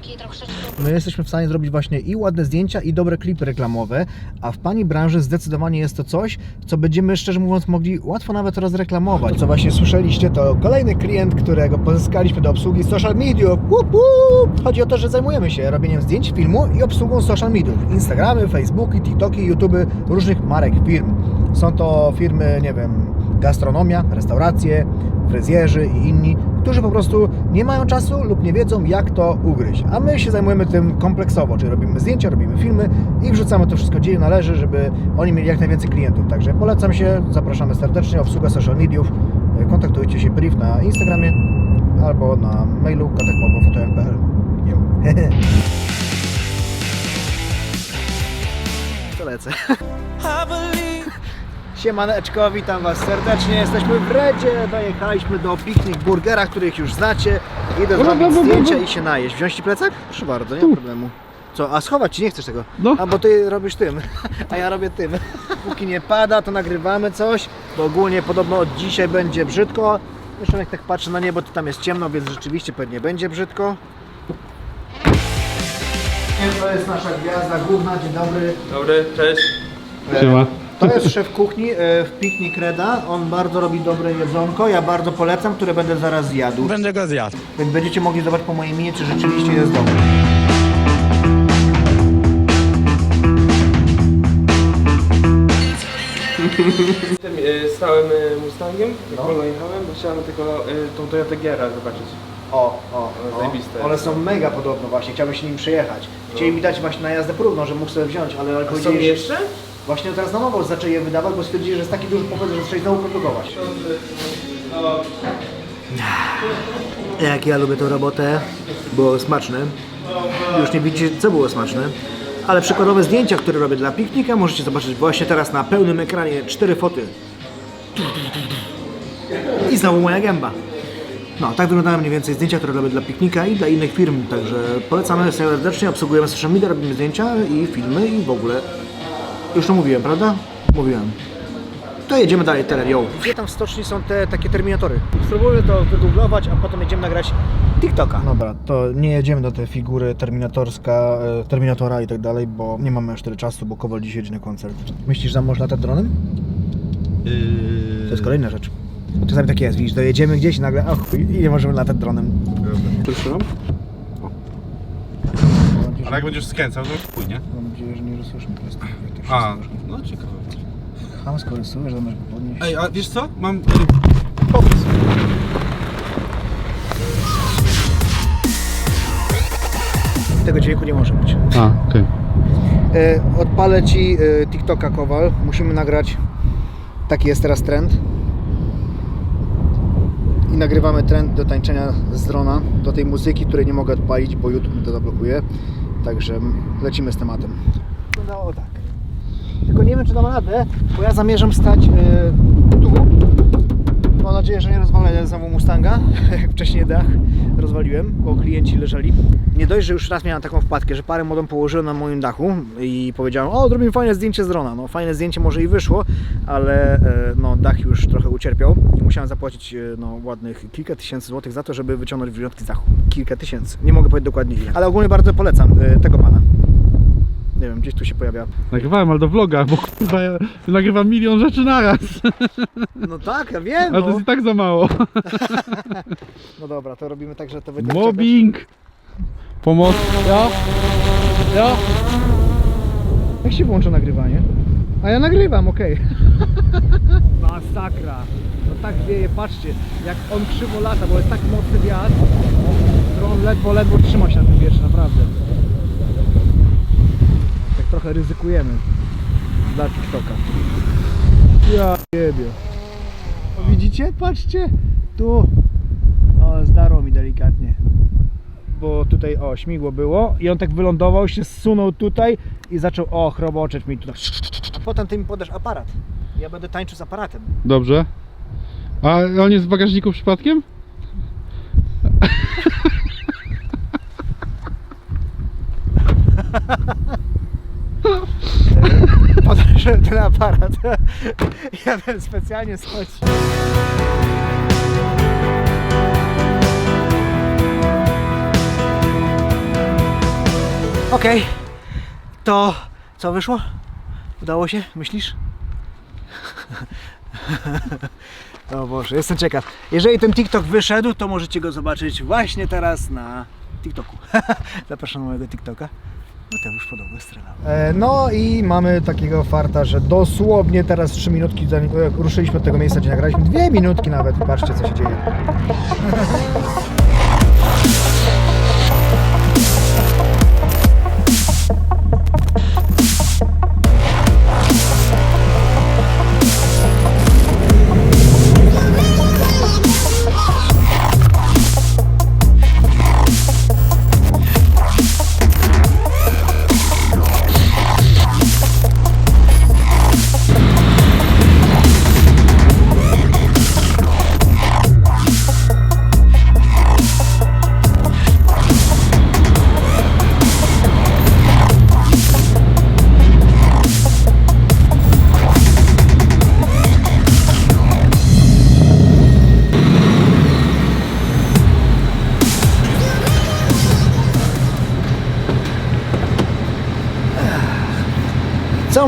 takiej troszeczkę... My jesteśmy w stanie zrobić właśnie i ładne zdjęcia, i dobre klipy reklamowe, a w Pani branży zdecydowanie jest to coś, co będziemy szczerze mówiąc mogli łatwo nawet rozreklamować. Co właśnie słyszeliście, to kolejny klient, którego pozyskaliśmy do obsługi social mediów. Łup, łup. Chodzi o to, że zajmujemy się robieniem zdjęć, filmu i obsługą social mediów. Instagramy, Facebooki, TikToki, YouTuby różnych marek firm. Są to firmy, nie wiem, gastronomia, restauracje, fryzjerzy i inni, którzy po prostu nie mają czasu lub nie wiedzą, jak to ugryźć. A my się zajmujemy tym kompleksowo, czyli robimy zdjęcia, robimy filmy i wrzucamy to wszystko gdzie należy, żeby oni mieli jak najwięcej klientów. Także polecam się, zapraszamy serdecznie, obsługa social mediów, kontaktujcie się brief na Instagramie albo na mailu. To lecę. Siemaneczko, witam Was serdecznie. Jesteśmy w Redzie. Dojechaliśmy do Piknik Burgera, których już znacie. Idę zrobić zdjęcia i się najeść. Wziąć Ci plecak? Proszę bardzo, nie ma problemu. Co, a schować Ci nie chcesz tego? No. A bo Ty robisz tym, a ja robię tym. Póki nie pada, to nagrywamy coś, bo ogólnie podobno od dzisiaj będzie brzydko. Zresztą jak tak patrzę na niebo, to tam jest ciemno, więc rzeczywiście pewnie będzie brzydko. To jest nasza gwiazda główna, dzień dobry. Dobry, cześć. Siema. To jest szef kuchni e, w Piknik Reda. On bardzo robi dobre jedzonko. Ja bardzo polecam, które będę zaraz zjadł. Będę go zjadł. Więc będziecie mogli zobaczyć po mojej minie, czy rzeczywiście jest dobre. Tym y, stałym y, Mustangiem, jak wolno jechałem, to chciałem tylko y, tą Toyota Giera zobaczyć. O, o, No, zajebiste. One są mega podobne właśnie, chciałbym się nim przejechać. Chcieli mi dać właśnie na jazdę próbną, że mógł sobie wziąć, ale A są powiedzieli, że jeszcze? Właśnie teraz na nowo zaczęli je wydawać, bo stwierdzili, że jest taki duży popyt, że zaczęli znowu produkować. Jak ja lubię tę robotę, było smaczne. Już nie widzicie, co było smaczne. Ale przykładowe zdjęcia, które robię dla piknika, możecie zobaczyć właśnie teraz na pełnym ekranie. Cztery foty. I znowu moja gęba. No, tak wyglądają mniej więcej zdjęcia, które robię dla piknika i dla innych firm. Także polecamy serdecznie, obsługujemy social media, robimy zdjęcia i filmy i w ogóle. Już to mówiłem, prawda? Mówiłem. To jedziemy dalej, teren, yo. Gdzie tam w stoczni są te takie terminatory? Spróbujmy to wygooglować, a potem jedziemy nagrać TikToka. Dobra, to nie jedziemy do tej figury terminatorska, e, terminatora i tak dalej, bo nie mamy aż tyle czasu, bo Kowal dziś jedzie na koncert. Myślisz, że można latać dronem? To jest kolejna rzecz. Czasami tak jest, widzisz, dojedziemy gdzieś i nagle, och, i nie możemy latać dronem. Proszę. Ale jak będziesz skręcał, to płynie. Mam nadzieję, że nie rozsłyszmy teraz tego. tak A, no ciekawe. Chamsko rysujesz, zamiast go podnieść. Ej, a wiesz co? Mam... Powiedz. Tego dźwięku nie może być. A, okej. E, odpalę Ci e, TikToka Kowal. Musimy nagrać. Taki jest teraz trend. I nagrywamy trend do tańczenia z drona, do tej muzyki, której nie mogę odpalić, bo YouTube mi to zablokuje. Także lecimy z tematem. Wyglądało tak. Tylko nie wiem, czy dam radę, bo ja zamierzam stać e, tu. Mam nadzieję, że nie rozwalę znowu Mustanga, jak wcześniej dach rozwaliłem, bo klienci leżeli. Nie dość, że już raz miałem taką wpadkę, że parę modem położyłem na moim dachu i powiedziałem, o zrobimy fajne zdjęcie z drona. No fajne zdjęcie może i wyszło, ale e, no, dach już trochę ucierpiał. Musiałem zapłacić e, no, ładnych kilka tysięcy złotych za to, żeby wyciągnąć wyjątki z dachu. Kilka tysięcy. Nie mogę powiedzieć dokładnie ile. Ale ogólnie bardzo polecam e, tego pana. Nie wiem, gdzieś tu się pojawia. Nagrywałem, ale do vloga, bo kurwa ja nagrywam milion rzeczy naraz. No tak, ja wiem. Ale to jest i tak za mało. No dobra, to robimy tak, że to będzie. Mobbing! Pomoc. Ja? Ja? Jak się włącza nagrywanie? A ja nagrywam, okej. Masakra. No tak wieje, patrzcie, jak on krzywo lata, bo jest tak mocny wiatr, że on ledwo, ledwo trzyma się na tym wietrze, naprawdę. Trochę ryzykujemy dla TikToka. Ja jebie. Widzicie? Patrzcie. Tu. O, zdarło mi delikatnie bo tutaj o śmigło było i on tak wylądował, się zsunął tutaj i zaczął o chroboczeć mi tutaj. A potem ty mi podasz aparat. Ja będę tańczył z aparatem. Dobrze. A on jest w bagażniku przypadkiem? Podasz ten aparat. Bym specjalnie schodził. Okej, to co wyszło? Udało się? Myślisz? o Boże, jestem ciekaw. Jeżeli ten TikTok wyszedł, to możecie go zobaczyć właśnie teraz na TikToku. Zapraszam na mojego TikToka. Mateusz podobno strzelał. E, no i mamy takiego farta, że dosłownie teraz 3 minutki, zanim ruszyliśmy od tego miejsca, gdzie nagraliśmy, dwie minutki nawet patrzcie co się dzieje.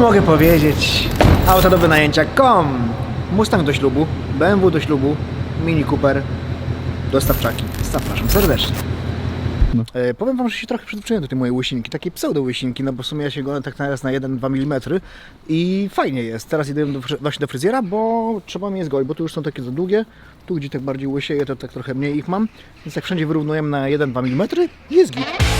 Mogę powiedzieć? Auto do wynajęcia kom. Mustang do ślubu, BMW do ślubu, Mini Cooper, dostawczaki. Zapraszam serdecznie. No. E, powiem wam, że się trochę przyzwyczaiłem do tej mojej łysinki, takiej pseudo łysinki, no bo w sumie ja się go tak teraz na 1-2 mm i fajnie jest. Teraz idę do, właśnie do fryzjera, bo trzeba mnie zgoić, bo tu już są takie za długie, tu gdzie tak bardziej łysieje, to tak trochę mniej ich mam, więc tak wszędzie wyrównujemy na 1-2 mm i jest git.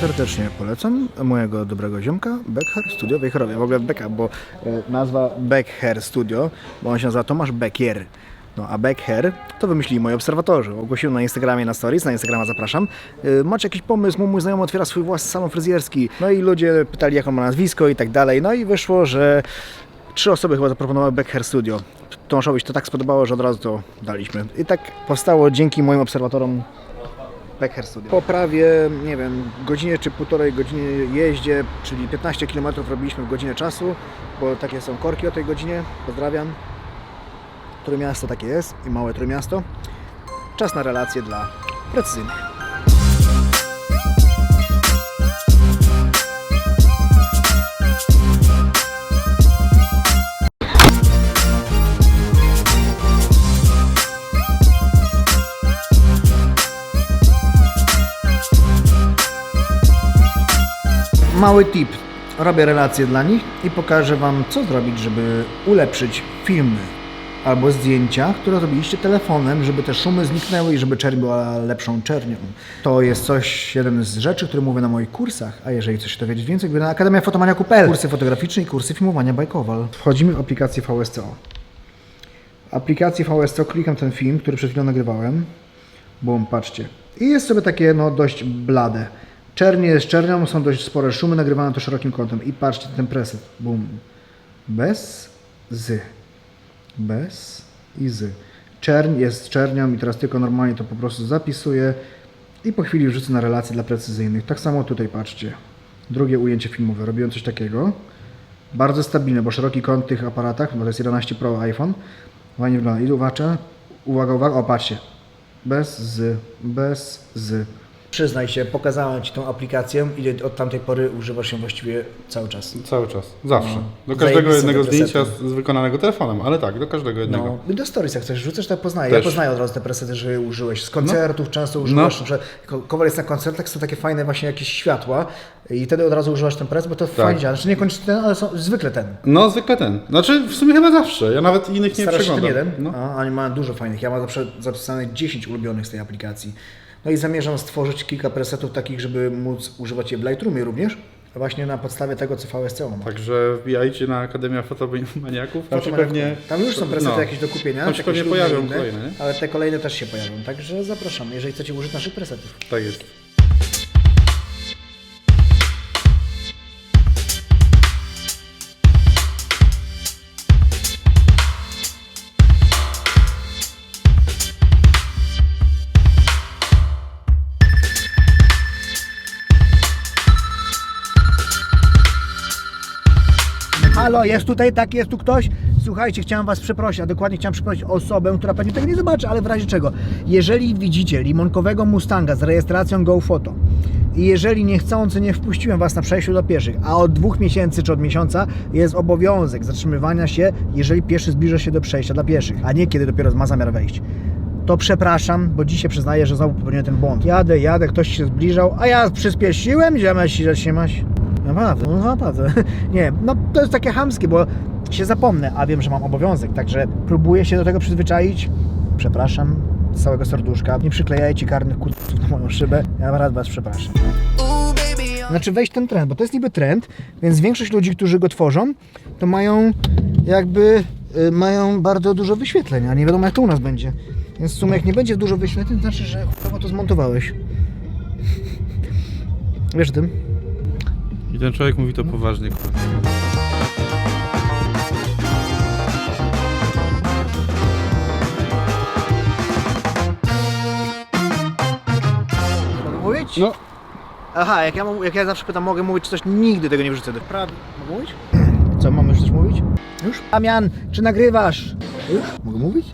Serdecznie polecam mojego dobrego ziomka Beckher Studio w Wejherowie. W ogóle Becka, bo e, nazwa Beckher Studio, bo on się nazywa Tomasz Bekier. No a Beckher to wymyślili moi obserwatorzy. Ogłosiłem na Instagramie na stories, na Instagrama zapraszam. E, Macie jakiś pomysł? Mój znajomy otwiera swój własny salon fryzjerski. No i ludzie pytali jak on ma nazwisko i tak dalej. No i wyszło, że trzy osoby chyba zaproponowały Beckher Studio. Tomaszowi się to tak spodobało, że od razu to daliśmy. I tak powstało dzięki moim obserwatorom Becker Studio. Po prawie, nie wiem, godzinie czy półtorej godziny jeździe, czyli 15 km robiliśmy w godzinę czasu, bo takie są korki o tej godzinie. Pozdrawiam. Trójmiasto takie jest i małe Trójmiasto. Czas na relacje dla precyzyjnych. Mały tip. Robię relacje dla nich i pokażę Wam, co zrobić, żeby ulepszyć filmy albo zdjęcia, które robiliście telefonem, żeby te szumy zniknęły i żeby czerń była lepszą czernią. To jest coś, jeden z rzeczy, które mówię na moich kursach, a jeżeli chcesz się dowiedzieć więcej, na Akademia Fotomaniaku.pl Kursy fotograficzne i kursy filmowania bajkowal. Wchodzimy w aplikację VSCO. Aplikację VSCO klikam ten film, który przed chwilą nagrywałem. Bum, patrzcie. I jest sobie takie no dość blade. Czernie jest czernią, są dość spore szumy, nagrywane to szerokim kątem. I patrzcie ten preset. Bum. Bez z. Bez i z. Czerń jest czernią i teraz tylko normalnie to po prostu zapisuję i po chwili wrzucę na relacje dla precyzyjnych. Tak samo tutaj patrzcie. Drugie ujęcie filmowe. Robiłem coś takiego. Bardzo stabilne, bo szeroki kąt tych aparatach, bo to jest 11 Pro iPhone, fajnie wygląda. I uwaga, uwaga, uwaga, o patrzcie. Bez z, bez z. Przyznaj się, pokazałem Ci tą aplikację i od tamtej pory używasz ją właściwie cały czas. Cały czas, zawsze. No. Do każdego Zajebiste jednego te zdjęcia z, z wykonanego telefonem, ale tak, do każdego jednego. No, do stories jak chcesz rzucasz, to ja poznaję. Też. Ja poznaję od razu te presety, że je użyłeś. Z koncertów często używasz, No. że Ko- Kowal jest na koncertach, są takie fajne właśnie jakieś światła i wtedy od razu używasz ten preset, bo to fajnie działa. Znaczy nie kończy ten, ale są, zwykle ten. No, zwykle ten. Znaczy, w sumie chyba zawsze. Ja nawet innych nie Starasz się ten przeglądam. jeden, No. a oni mają dużo fajnych. Ja mam zawsze zapisane 10 ulubionych z tej aplikacji. No i zamierzam stworzyć kilka presetów takich, żeby móc używać je w Lightroomie również, właśnie na podstawie tego, co VSCO ma. Także wbijajcie na Akademia Fotomaniaków. Tam pewnie... Tam już są presety no. jakieś do kupienia. Tam się pewnie pojawią inne, kolejne? Ale te kolejne też się pojawią. Także zapraszam, jeżeli chcecie użyć naszych presetów. Tak jest. Halo, jest tutaj, tak, jest tu ktoś? Słuchajcie, chciałem was przeprosić, a dokładnie chciałem przeprosić osobę, która pewnie tego nie zobaczy, ale w razie czego. Jeżeli widzicie limonkowego Mustanga z rejestracją GoFoto i jeżeli niechcący nie wpuściłem was na przejściu dla pieszych, a od dwóch miesięcy czy od miesiąca jest obowiązek zatrzymywania się, jeżeli pieszy zbliża się do przejścia dla pieszych, a nie kiedy dopiero ma zamiar wejść to przepraszam, bo dzisiaj przyznaję, że znowu popełniłem ten błąd. Jadę, jadę, ktoś się zbliżał, a ja przyspieszyłem, ziemia się zatrzymać. Naprawdę, no naprawdę. Nie, no to jest takie chamskie, bo się zapomnę, a wiem, że mam obowiązek, także próbuję się do tego przyzwyczaić. Przepraszam z całego serduszka. Nie przyklejajcie karnych kutów na moją szybę. Ja naprawdę was przepraszam. Znaczy wejść ten trend, bo to jest niby trend, więc większość ludzi, którzy go tworzą, to mają jakby y, mają bardzo dużo wyświetleń, a nie wiadomo jak to u nas będzie. Więc w sumie jak nie będzie dużo wyświetleń, to znaczy, że chyba to zmontowałeś. Wiesz o tym? I ten człowiek mówi to poważnie. kurwa. Mogę mówić? No. Aha, jak ja, mam- jak ja zawsze pytam, mogę mówić czy coś, nigdy tego nie wrzucę do prawy. Mogę mówić? Co, mamy już coś mówić? Już? Damian, czy nagrywasz? Już? Mogę mówić?